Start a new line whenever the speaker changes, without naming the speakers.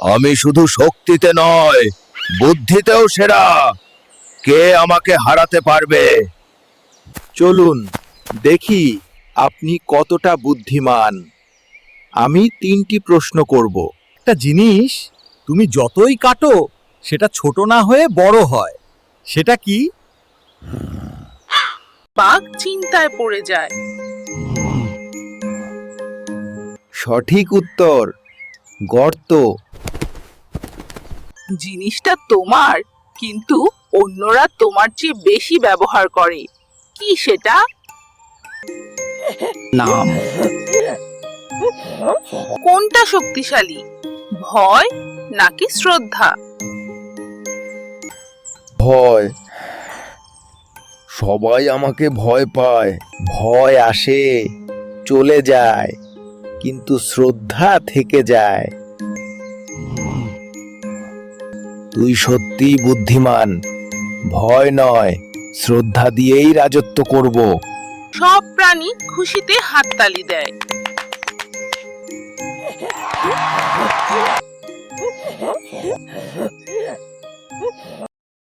আমি শুধু শক্তিতে নয় বুদ্ধিতেও সেরা। কে আমাকে হারাতে পারবে?
চলুন দেখি আপনি কতটা বুদ্ধিমান। আমি তিনটি প্রশ্ন করব।
একটা জিনিস তুমি যতই কাটো সেটা ছোট না হয়ে বড় হয়। সেটা কি?
বাঘ চিন্তায় পড়ে যায়।
সঠিক উত্তর গর্ত।
জিনিসটা তোমার কিন্তু অন্যরা তোমার চেয়ে বেশি ব্যবহার করে। কি সেটা?
নাম।
কোনটা শক্তিশালী ভয় নাকি শ্রদ্ধা?
ভয়। সবাই আমাকে ভয় পায়।
ভয় আসে চলে যায় কিন্তু শ্রদ্ধা থেকে যায়। তুই সত্যিই বুদ্ধিমান। ভয় নয় শ্রদ্ধা দিয়েই রাজত্ব করব।
সব প্রাণী খুশিতে হাততালি দেয়।